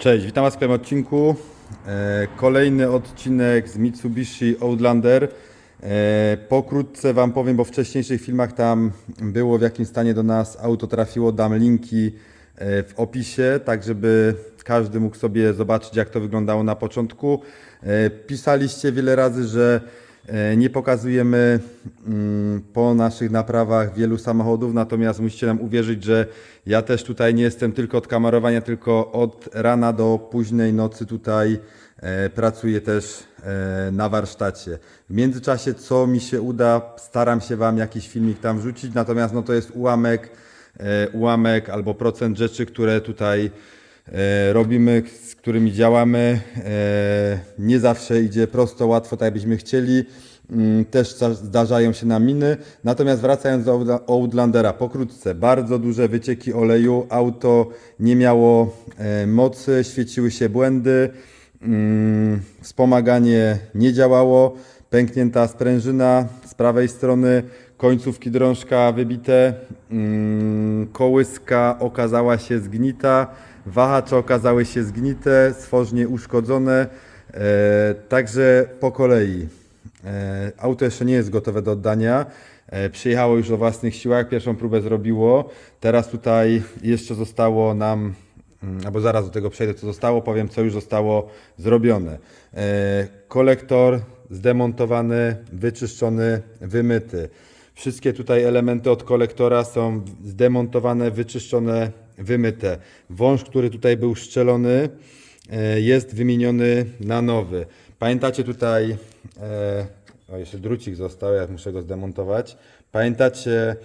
Cześć, witam Was w kolejnym odcinku. E, kolejny odcinek z Mitsubishi Outlander. E, pokrótce Wam powiem, bo w wcześniejszych filmach tam było w jakim stanie do nas auto trafiło. Dam linki e, w opisie, tak żeby każdy mógł sobie zobaczyć jak to wyglądało na początku. Pisaliście wiele razy, że Nie pokazujemy mm, po naszych naprawach wielu samochodów, natomiast musicie nam uwierzyć, że ja też tutaj nie jestem tylko od kamerowania, tylko od rana do późnej nocy tutaj e, pracuję też e, na warsztacie. W międzyczasie, co mi się uda, staram się Wam jakiś filmik tam wrzucić, natomiast no to jest ułamek, e, ułamek albo procent rzeczy, które tutaj e, robimy, z którymi działamy. E, nie zawsze idzie prosto, łatwo, tak jakbyśmy chcieli. Mm, Też za- zdarzają się nam miny. Natomiast wracając do Outla- Outlandera, pokrótce, bardzo duże wycieki oleju, auto nie miało e, mocy, świeciły się błędy, mm, wspomaganie nie działało, pęknięta sprężyna z prawej strony, końcówki drążka wybite, mm, kołyska okazała się zgnita, wahacze okazały się zgnite, stworznie uszkodzone, e, także po kolei. E, Auto jeszcze nie jest gotowe do oddania. E, Przyjechało już o własnych siłach, pierwszą próbę zrobiło. Teraz tutaj jeszcze zostało nam, mm, albo zaraz do tego przejdę, co zostało, powiem, co już zostało zrobione. Kolektor zdemontowany, wyczyszczony, wymyty. Wszystkie tutaj elementy od kolektora są zdemontowane, wyczyszczone, wymyte. Wąż, który tutaj był szczelony, e, jest wymieniony na nowy. Pamiętacie tutaj, e, o jeszcze drucik został, ja muszę go zdemontować. Pamiętacie,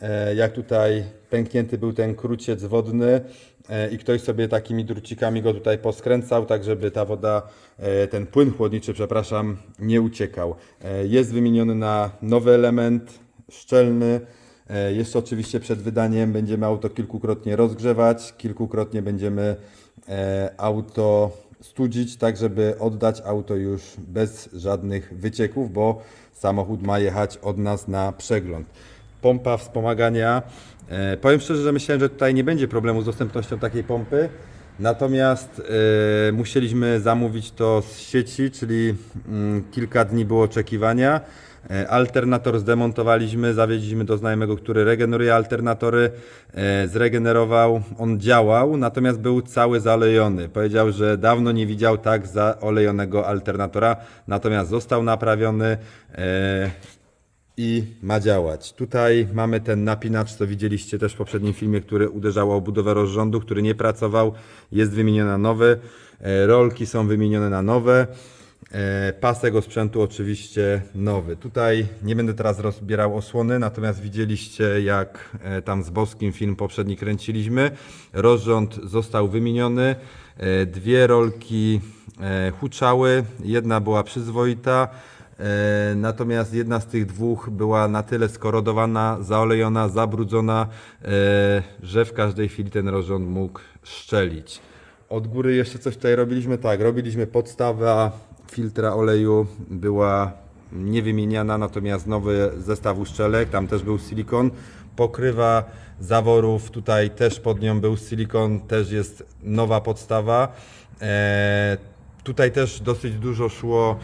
e, jak tutaj pęknięty był ten kruciec wodny i ktoś sobie takimi drucikami go tutaj poskręcał, tak żeby ta woda, ten płyn chłodniczy, przepraszam, nie uciekał. Jest wymieniony na nowy element, szczelny. E, Jeszcze oczywiście przed wydaniem będziemy auto kilkukrotnie rozgrzewać, kilkukrotnie będziemy e, auto studzić, tak żeby oddać auto już bez żadnych wycieków, bo samochód ma jechać od nas na przegląd. Pompa wspomagania. E, powiem szczerze, że myślałem, że tutaj nie będzie problemu z dostępnością takiej pompy. Natomiast e, musieliśmy zamówić to z sieci, czyli mm, kilka dni było oczekiwania. E, Alternator zdemontowaliśmy, zawieźliśmy do znajomego, który regeneruje alternatory. E, Zregenerował, on działał, natomiast był cały zalejony. Powiedział, że dawno nie widział tak zaolejonego alternatora, natomiast został naprawiony. e, i ma działać. Tutaj mamy ten napinacz, co widzieliście też w poprzednim filmie, który uderzał o budowę rozrządu, który nie pracował, jest wymieniony na nowy. Rolki są wymienione na nowe. E, Pasek osprzętu oczywiście nowy. Tutaj nie będę teraz rozbierał osłony, natomiast widzieliście jak e, tam z Boskim film poprzedni kręciliśmy. Rozrząd został wymieniony. E, Dwie rolki huczały, jedna była przyzwoita. Natomiast jedna z tych dwóch była na tyle skorodowana, zaolejona, zabrudzona, że w każdej chwili ten rozrząd mógł szczelić. Od góry jeszcze coś tutaj robiliśmy. Tak, robiliśmy podstawa filtra oleju była niewymieniana, natomiast nowy zestaw uszczelek, tam też był silikon. Pokrywa zaworów, tutaj też pod nią był silikon, też jest nowa podstawa. E, tutaj też dosyć dużo szło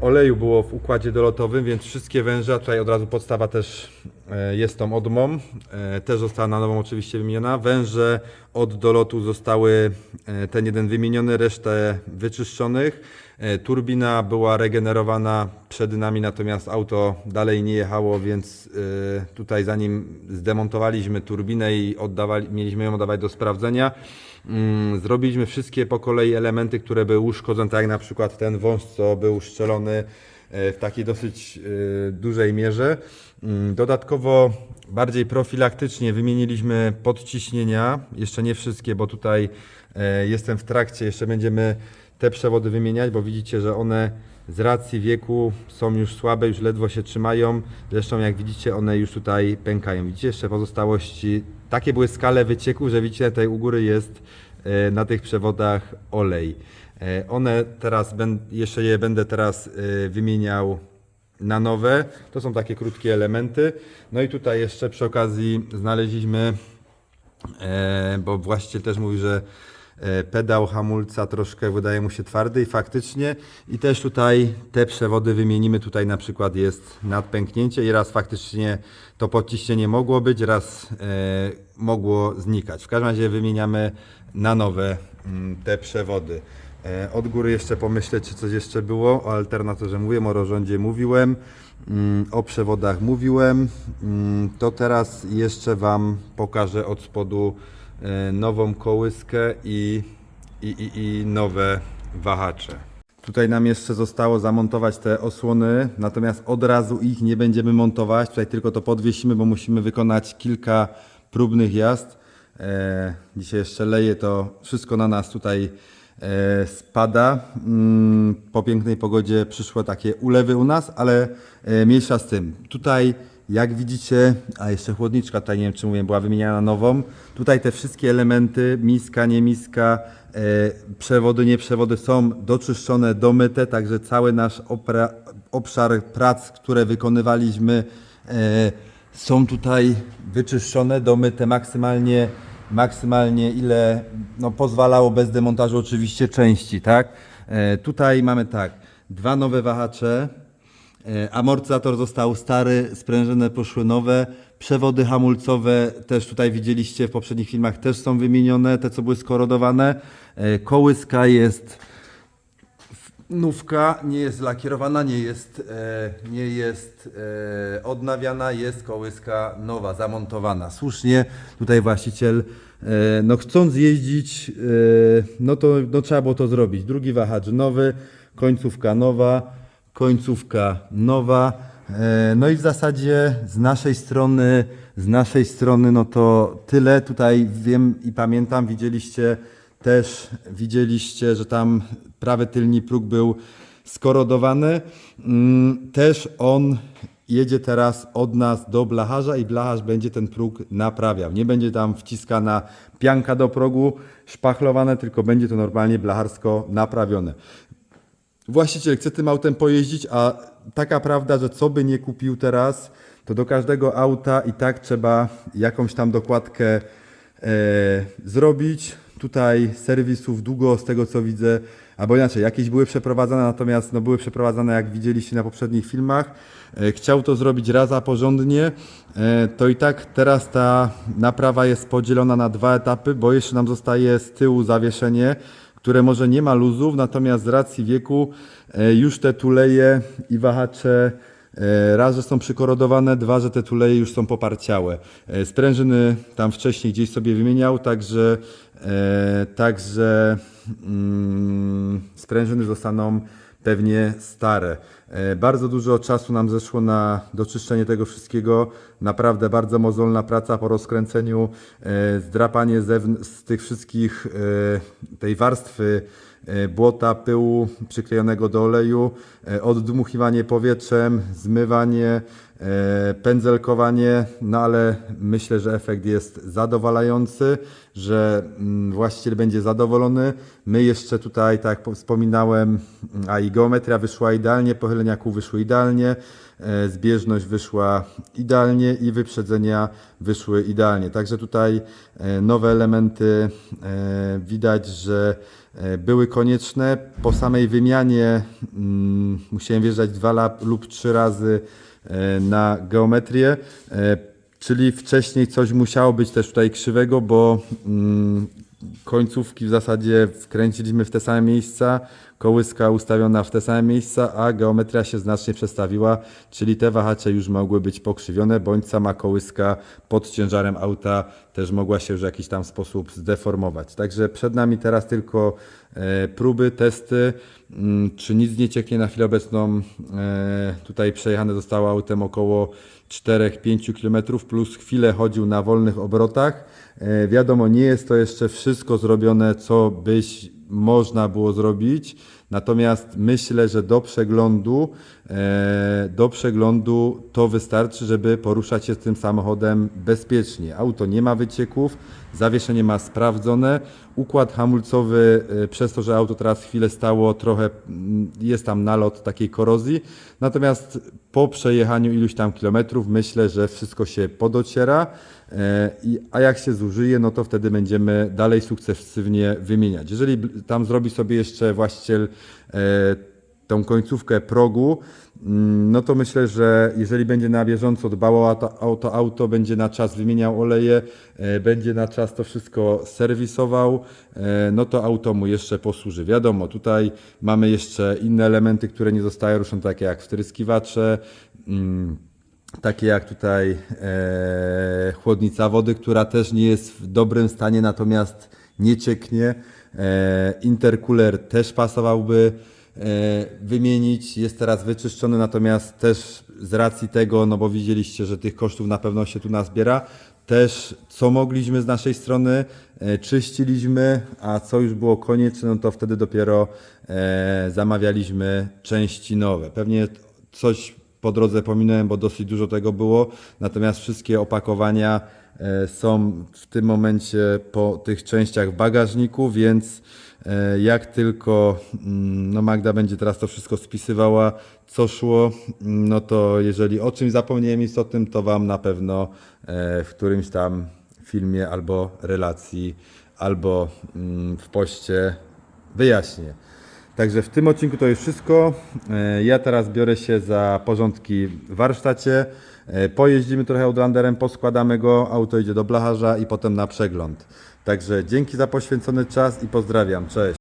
oleju było w układzie dolotowym, więc wszystkie węże, tutaj od razu podstawa też e, jest tą odmą, e, też została na nową oczywiście wymieniona. Węże od dolotu zostały e, ten jeden wymieniony, resztę wyczyszczonych. E, Turbina była regenerowana przed nami, natomiast auto dalej nie jechało, więc e, tutaj zanim zdemontowaliśmy turbinę i oddawali, mieliśmy ją oddawać do sprawdzenia, Zrobiliśmy wszystkie po kolei elementy, które były uszkodzone, tak jak na przykład ten wąż, co był uszczelony e, w takiej dosyć e, dużej mierze. Mm, Dodatkowo bardziej profilaktycznie wymieniliśmy podciśnienia, jeszcze nie wszystkie, bo tutaj e, jestem w trakcie, jeszcze będziemy te przewody wymieniać, bo widzicie, że one z racji wieku są już słabe, już ledwo się trzymają. Zresztą jak widzicie, one już tutaj pękają. Widzicie jeszcze pozostałości. Takie były skale wycieków, że widzicie, tutaj u góry jest e, na tych przewodach olej. E, One teraz, jeszcze je będę teraz e, wymieniał na nowe. To są takie krótkie elementy. No i tutaj jeszcze przy okazji znaleźliśmy, bo właściciel też mówi, że Pedał hamulca troszkę wydaje mu się twardy i faktycznie i też tutaj te przewody wymienimy. Tutaj na przykład jest nadpęknięcie i raz faktycznie to podciśnienie mogło być, raz e, mogło znikać. W każdym razie wymieniamy na nowe mm, te przewody. E, Od góry jeszcze pomyśleć, czy coś jeszcze było. O alternatorze mówiłem, o rozrządzie mówiłem, mm, o przewodach mówiłem. Mm, To teraz jeszcze Wam pokażę od spodu e, nową kołyskę i, i, i, i nowe wahacze. Tutaj nam jeszcze zostało zamontować te osłony, natomiast od razu ich nie będziemy montować. Tutaj tylko to podwiesimy, bo musimy wykonać kilka próbnych jazd. E, dzisiaj jeszcze leje to wszystko na nas tutaj e, spada. Mm, po pięknej pogodzie przyszło takie ulewy u nas, ale e, mniejsza z tym. Tutaj jak widzicie, a jeszcze chłodniczka tutaj nie wiem czy mówię, była wymieniana na nową. Tutaj te wszystkie elementy, miska, nie miska, e, przewody, nie przewody są doczyszczone, domyte, także cały nasz opra, obszar prac, które wykonywaliśmy e, są tutaj wyczyszczone, domyte maksymalnie, maksymalnie ile no, pozwalało bez demontażu oczywiście części, tak? E, tutaj mamy tak, dwa nowe wahacze, Amortyzator został stary, sprężyny poszły nowe, przewody hamulcowe też tutaj widzieliście w poprzednich filmach też są wymienione, te co były skorodowane. E, Kołyska jest nówka, nie jest lakierowana, nie jest, e, nie jest e, odnawiana, jest kołyska nowa, zamontowana. Słusznie tutaj właściciel, e, no chcąc jeździć, e, no to no, trzeba było to zrobić. Drugi wahacz nowy, końcówka nowa, końcówka nowa. E, No i w zasadzie z naszej strony, z naszej strony, no to tyle. Tutaj wiem i pamiętam, widzieliście też, widzieliście, że tam prawy tylni próg był skorodowany. Mm, Też on jedzie teraz od nas do blacharza i blacharz będzie ten próg naprawiał. Nie będzie tam wciskana pianka do progu, szpachlowane, tylko będzie to normalnie blacharsko naprawione właściciel chce tym autem pojeździć, a taka prawda, że co by nie kupił teraz, to do każdego auta i tak trzeba jakąś tam dokładkę e, zrobić. Tutaj serwisów długo, z tego co widzę, albo inaczej, jakieś były przeprowadzane, natomiast no, były przeprowadzane, jak widzieliście na poprzednich filmach. E, chciał to zrobić raz, a porządnie. E, to i tak teraz ta naprawa jest podzielona na dwa etapy, bo jeszcze nam zostaje z tyłu zawieszenie, które może nie ma luzów, natomiast z racji wieku e, już te tuleje i wahacze e, raz, że są przykorodowane, dwa, że te tuleje już są poparciałe. E, Sprężyny tam wcześniej gdzieś sobie wymieniał, także, także mm, sprężyny zostaną pewnie stare. E, Bardzo dużo czasu nam zeszło na doczyszczenie tego wszystkiego. Naprawdę bardzo mozolna praca po rozkręceniu, e, zdrapanie z tych wszystkich e, tej warstwy błota, pyłu przyklejonego do oleju, e, oddmuchiwanie powietrzem, zmywanie, e, pędzelkowanie, no ale myślę, że efekt jest zadowalający, że mm, właściciel będzie zadowolony. My jeszcze tutaj, tak jak wspominałem, a i geometria wyszła idealnie, pochylenia kół wyszły idealnie, e, zbieżność wyszła idealnie i wyprzedzenia wyszły idealnie. Także tutaj e, nowe elementy e, widać, że e, były konieczne. Po samej wymianie mm, musiałem wjeżdżać dwa lub trzy razy e, na geometrię. e, Czyli wcześniej coś musiało być też tutaj krzywego, bo mm, końcówki w zasadzie wkręciliśmy w te same miejsca, kołyska ustawiona w te same miejsca, a geometria się znacznie przestawiła, czyli te wahacze już mogły być pokrzywione, bądź sama kołyska pod ciężarem auta też mogła się już w jakiś tam sposób zdeformować. Także przed nami teraz tylko próby, testy, mm, czy nic nie cieknie na chwilę obecną. E, tutaj przejechane zostało autem około 4-5 km plus chwilę chodził na wolnych obrotach. E, wiadomo, nie jest to jeszcze wszystko zrobione, co byś można było zrobić. Natomiast myślę, że do przeglądu, e, do przeglądu to wystarczy, żeby poruszać się z tym samochodem bezpiecznie. Auto nie ma wycieków, zawieszenie ma sprawdzone, układ hamulcowy, e, przez to, że auto teraz chwilę stało, trochę mm, jest tam nalot takiej korozji. Natomiast po przejechaniu iluś tam kilometrów myślę, że wszystko się podociera. E, a jak się zużyje, no to wtedy będziemy dalej sukcesywnie wymieniać. Jeżeli tam zrobi sobie jeszcze właściciel e, tą końcówkę progu, mm, no to myślę, że jeżeli będzie na bieżąco dbał o auto, auto, auto będzie na czas wymieniał oleje, e, będzie na czas to wszystko serwisował, no to auto mu jeszcze posłuży. Wiadomo, tutaj mamy jeszcze inne elementy, które nie zostały ruszone, takie jak wtryskiwacze, mm, takie jak tutaj e, chłodnica wody, która też nie jest w dobrym stanie, natomiast nie cieknie. E, intercooler też pasowałby e, wymienić, jest teraz wyczyszczony, natomiast też z racji tego, no bo widzieliście, że tych kosztów na pewno się tu nazbiera, też co mogliśmy z naszej strony e, czyściliśmy, a co już było konieczne, no to wtedy dopiero e, zamawialiśmy części nowe. Pewnie coś po drodze pominąłem, bo dosyć dużo tego było. Natomiast wszystkie opakowania e, są w tym momencie po tych częściach w bagażniku, więc e, jak tylko mm, no Magda będzie teraz to wszystko spisywała, co szło, mm, no to jeżeli o czymś zapomniałem istotnym, to Wam na pewno e, w którymś tam filmie albo relacji, albo mm, w poście wyjaśnię. Także w tym odcinku to już wszystko. E, Ja teraz biorę się za porządki w warsztacie. E, Pojeździmy trochę Outlanderem, poskładamy go, auto idzie do blacharza i potem na przegląd. Także dzięki za poświęcony czas i pozdrawiam. Cześć.